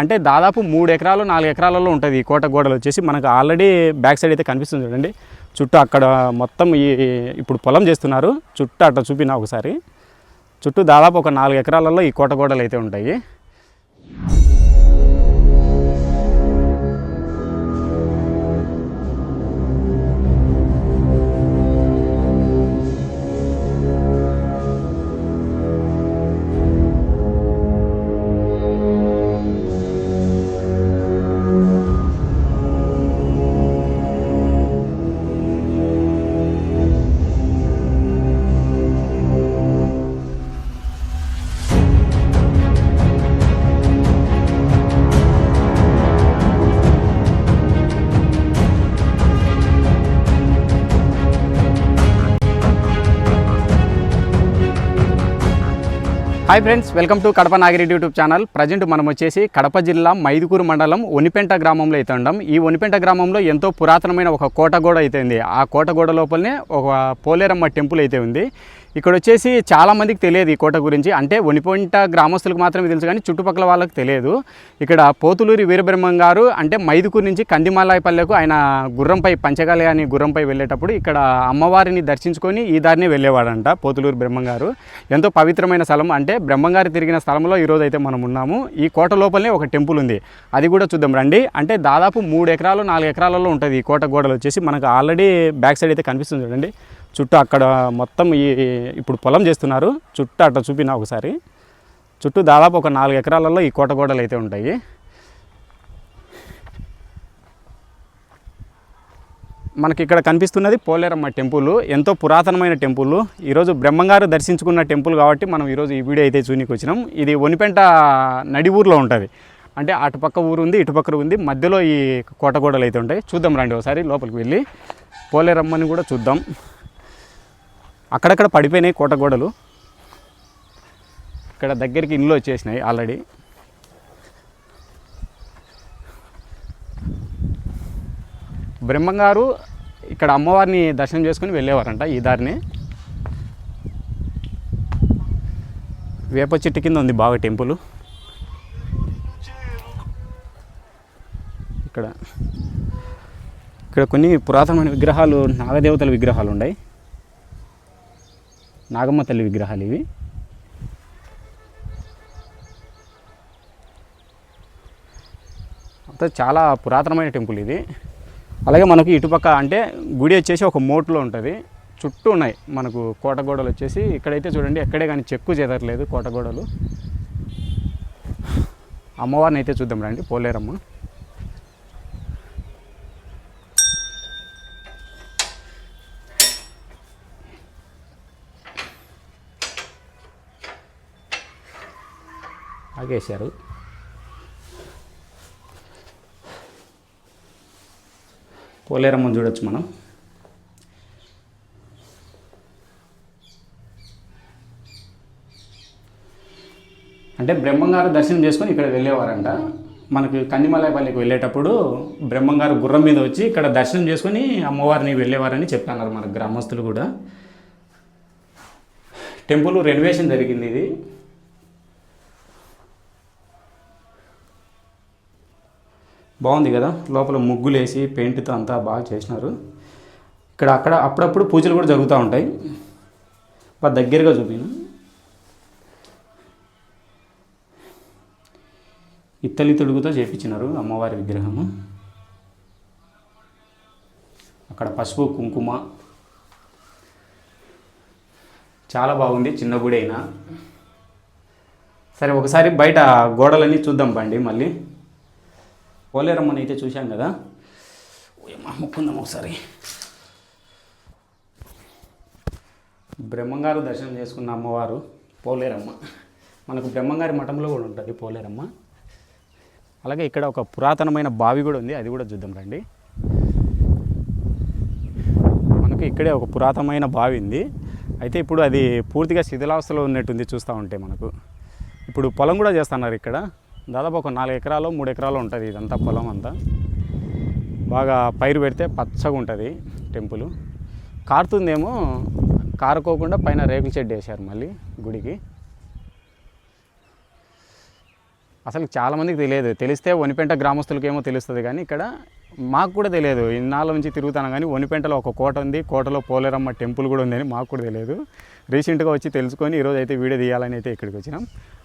అంటే దాదాపు మూడు ఎకరాలు నాలుగు ఎకరాలలో ఉంటుంది ఈ కోట గోడలు వచ్చేసి. మనకు ఆల్రెడీ బ్యాక్ సైడ్ అయితే కనిపిస్తుంది చూడండి. చుట్టూ అక్కడ మొత్తం ఈ ఇప్పుడు పొలం చేస్తున్నారు. చుట్టూ అట్లా చూపిన ఒకసారి. చుట్టూ దాదాపు ఒక నాలుగు ఎకరాలలో ఈ కోట గోడలు అయితే ఉంటాయి. Hi friends welcome to Kadapa Nagireddy YouTube channel. Present మనం వచ్చేసి కడప జిల్లా మైదుకూరు మండలం ఒనిపెంట గ్రామంలో అయితే ఉండం. ఈ ఒనిపెంట గ్రామంలో ఎంతో పురాతనమైన ఒక కోట గోడ అయితే ఉంది. ఆ కోట గోడ లోపలనే ఒక పోలేరమ్మ టెంపుల్ అయితే ఉంది. ఇక్కడ వచ్చేసి చాలా మందికి తెలియదు ఈ కోట గురించి. అంటే ఒనిపెంట గ్రామస్తులకు మాత్రమే తెలుసు కానీ చుట్టుపక్కల వాళ్ళకి తెలియదు. ఇక్కడ పోతులూరి వీరబ్రహ్మం గారు అంటే మైదుకూరు నుంచి కందిమాలాయపల్లెకు ఆయన గుర్రంపై పంచగాలి అని గుర్రంపై వెళ్ళేటప్పుడు ఇక్కడ అమ్మవారిని దర్శించుకొని ఈ దారిని వెళ్ళేవాడంట పోతులూరు బ్రహ్మం గారు. ఎంతో పవిత్రమైన స్థలం. అంటే బ్రహ్మంగారి తిరిగిన స్థలంలో ఈరోజు అయితే మనం ఉన్నాము. ఈ కోట లోపలనే ఒక టెంపుల్ ఉంది. అది కూడా చూద్దాం రండి. అంటే దాదాపు మూడు ఎకరాలు నాలుగు ఎకరాలలో ఉంటుంది ఈ కోట గోడలు వచ్చేసి. మనకు ఆల్రెడీ బ్యాక్ సైడ్ అయితే కనిపిస్తుంది చూడండి. చుట్టూ అక్కడ మొత్తం ఈ ఇప్పుడు పొలం చేస్తున్నారు. చుట్టూ అట్లా చూపిన ఒకసారి. చుట్టూ దాదాపు ఒక నాలుగు ఎకరాలలో ఈ కోట గోడలు అయితే ఉంటాయి. మనకి ఇక్కడ కనిపిస్తున్నది పోలేరమ్మ టెంపుల్. ఎంతో పురాతనమైన టెంపుల్. ఈరోజు బ్రహ్మంగారు దర్శించుకున్న టెంపుల్ కాబట్టి మనం ఈరోజు ఈ వీడియో అయితే చూనికి వచ్చినాం. ఇది ఒనిపెంట నడి ఊర్లో ఉంటుంది. అంటే అటుపక్క ఊరు ఉంది ఇటుపక్క ఉంది. మధ్యలో ఈ కోటగోడలు అయితే ఉంటాయి. చూద్దాం రండి ఒకసారి లోపలికి వెళ్ళి. పోలేరమ్మని కూడా చూద్దాం. అక్కడక్కడ పడిపోయినాయి కోటగోడలు. ఇక్కడ దగ్గరికి ఇండ్లు వచ్చేసినాయి ఆల్రెడీ. బ్రహ్మంగారు ఇక్కడ అమ్మవారిని దర్శనం చేసుకుని వెళ్ళేవారంట ఈ దారిని. వేప చెట్టు కింద ఉంది బాగా టెంపుల్. ఇక్కడ ఇక్కడ కొన్ని పురాతనమైన విగ్రహాలు నాగదేవతల విగ్రహాలు ఉన్నాయి నాగమ్మ తల్లి విగ్రహాలు ఇవి. అంతా చాలా పురాతనమైన టెంపుల్ ఇది. అలాగే మనకు ఇటుపక్క అంటే గుడి వచ్చేసి ఒక మోట్లో ఉంటుంది. చుట్టూ ఉన్నాయి. మనకు కోటగోడలు వచ్చేసి ఇక్కడైతే చూడండి ఎక్కడే కానీ చెక్కు చెదరలేదు కోటగోడలు అమ్మవారిని అయితే చూద్దాం రండి. పోలేరమ్మ. ఆగేశారు. పోలేరమ్మను చూడొచ్చు మనం. అంటే బ్రహ్మంగారు దర్శనం చేసుకొని ఇక్కడ వెళ్ళేవారంట. మనకి కందిమలాయపల్లికి వెళ్ళేటప్పుడు బ్రహ్మంగారు గుర్రం మీద వచ్చి ఇక్కడ దర్శనం చేసుకొని అమ్మవారిని వెళ్ళేవారని చెప్పన్నారు మన గ్రామస్తులు కూడా. టెంపుల్ రెనోవేషన్ జరిగింది ఇది. బాగుంది కదా. లోపల ముగ్గులు వేసి పెయింట్తో అంతా బాగా చేసినారు. ఇక్కడ అక్కడ అప్పుడప్పుడు పూజలు కూడా జరుగుతూ ఉంటాయి. బాగా దగ్గరగా చూపించు ఇత్తలి తొడుగుతో చేపించినారు అమ్మవారి విగ్రహము. అక్కడ పసుపు కుంకుమ. చాలా బాగుంది చిన్న గుడి అయినా. సరే ఒకసారి బయట గోడలన్నీ చూద్దాం బండి మళ్ళీ. పోలేరమ్మని అయితే చూశాం కదా. ఓయమ్మ, ముక్కుందాం ఒకసారి. బ్రహ్మంగారు దర్శనం చేసుకున్న అమ్మవారు పోలేరమ్మ. మనకు బ్రహ్మంగారి మఠంలో కూడా ఉంటుంది పోలేరమ్మ. అలాగే ఇక్కడ ఒక పురాతనమైన బావి కూడా ఉంది అది కూడా చూద్దాం రండి. మనకు ఇక్కడే ఒక పురాతనమైన బావి ఉంది. అయితే ఇప్పుడు అది పూర్తిగా శిథిలావస్థలో ఉన్నట్టుంది చూస్తూ ఉంటే మనకు. ఇప్పుడు పొలం కూడా చేస్తున్నారు ఇక్కడ. దాదాపు ఒక నాలుగు ఎకరాలు మూడు ఎకరాలు ఉంటుంది ఇదంతా పొలం అంతా. బాగా పైరు పెడితే పచ్చగా ఉంటుంది టెంపుల్. కారుతుందేమో కారుకోకుండా పైన రేకుల షెడ్ వేశారు మళ్ళీ గుడికి. అసలు చాలామందికి తెలియదు. తెలిస్తే ఒనిపెంట గ్రామస్తులకేమో తెలుస్తుంది కానీ ఇక్కడ మాకు కూడా తెలియదు. ఇన్నాళ్ళ నుంచి తిరుగుతాను కానీ వనిపెంటలో ఒక కోట ఉంది కోటలో పోలేరమ్మ టెంపుల్ కూడా ఉందని మాకు కూడా తెలియదు. రీసెంట్గా వచ్చి తెలుసుకొని ఈరోజు అయితే వీడియో తీయాలని అయితే ఇక్కడికి వచ్చినాం.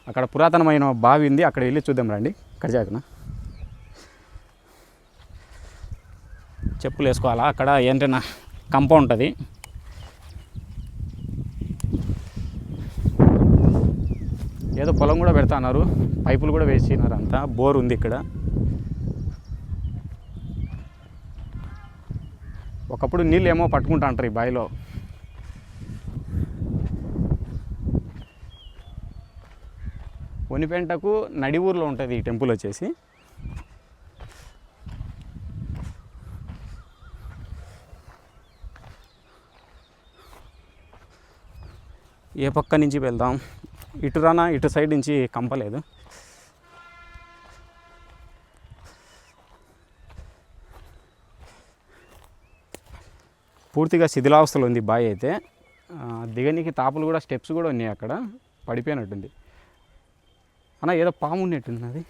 అక్కడ పురాతనమైన బావి ఉంది అక్కడ వెళ్ళి చూద్దాం రండి. కడిజాకన చెప్పులు వేసుకోవాలా? అక్కడ ఏంటన్నా కంపౌండ్ ఉంటుంది. ఏదో పొలం కూడా పెడతా అన్నారు. పైపులు కూడా వేసినారు అంతా. బోర్ ఉంది ఇక్కడ. ఒకప్పుడు నీళ్ళు ఏమో పట్టుకుంటా అంటారు ఈ బావిలో. ఒనిపెంటకు నడి ఊర్లో ఉంటుంది ఈ టెంపుల్ వచ్చేసి. ఏ పక్క నుంచి వెళ్దాం? ఇటు రానా? ఇటు సైడ్ నుంచి కంపలేదు. పూర్తిగా శిథిలావస్థలో ఉంది బావి అయితే. దిగనికి తాపులు కూడా స్టెప్స్ కూడా ఉన్నాయి అక్కడ. పడిపోయినట్టుంది. అన్న ఏదో పాము ఉన్నట్టున్నది.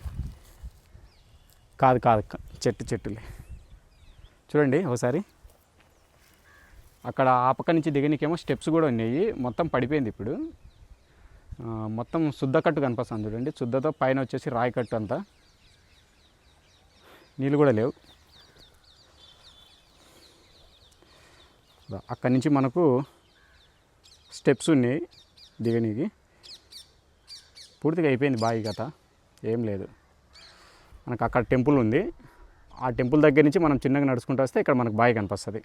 కాదు కాదు చెట్టు చెట్టులే. చూడండి ఒకసారి. అక్కడ ఆపక నుంచి దిగనికేమో స్టెప్స్ కూడా ఉన్నాయి. మొత్తం పడిపోయింది ఇప్పుడు. మొత్తం శుద్ధ కట్టు కనిపిస్తుంది చూడండి. శుద్ధతో పైన వచ్చేసి రాయి కట్టు అంతా. నీళ్ళు కూడా లేవు. అక్కడి నుంచి మనకు స్టెప్స్ ఉన్నాయి దిగనీకి. పూర్తిగా అయిపోయింది బావి కథ. ఏం లేదు. మనకు అక్కడ టెంపుల్ ఉంది. ఆ టెంపుల్ దగ్గర నుంచి మనం చిన్నగా నడుచుకుంటూ వస్తే ఇక్కడ మనకు బావి కనిపిస్తుంది.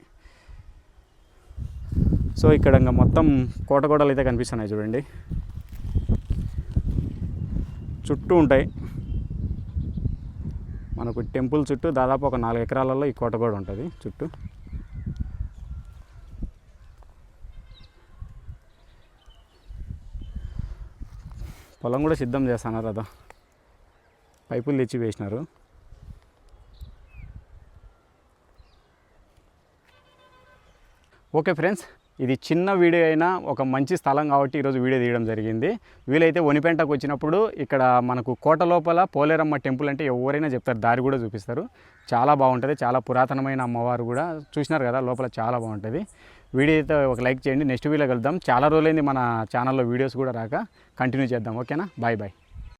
సో ఇక్కడ ఇంకా మొత్తం కోటగోడలు అయితే కనిపిస్తున్నాయి చూడండి. చుట్టూ ఉంటాయి. మనకు టెంపుల్ చుట్టూ దాదాపు ఒక నాలుగు ఎకరాలలో ఈ కోటగోడ ఉంటుంది చుట్టూ. పొలం కూడా సిద్ధం చేస్తున్నారు అదో పైపులు తెచ్చి వేసినారు. ఓకే ఫ్రెండ్స్ ఇది చిన్న వీడియో అయినా ఒక మంచి స్థలం కాబట్టి ఈరోజు వీడియో తీయడం జరిగింది. వీలైతే ఒనిపెంటకు వచ్చినప్పుడు ఇక్కడ మనకు కోట లోపల పోలేరమ్మ టెంపుల్ అంటే ఎవరైనా చెప్తారు దారి కూడా చూపిస్తారు. చాలా బాగుంటుంది చాలా పురాతనమైన అమ్మవారు కూడా చూసినారు కదా లోపల చాలా బాగుంటుంది. వీడియో అయితే ఒక లైక్ చేయండి. నెక్స్ట్ వీడియో కలుద్దాం. చాలా రోజులైంది మన ఛానల్లో వీడియోస్ కూడా రాక. కంటిన్యూ చేద్దాం. ఓకేనా? Bye bye.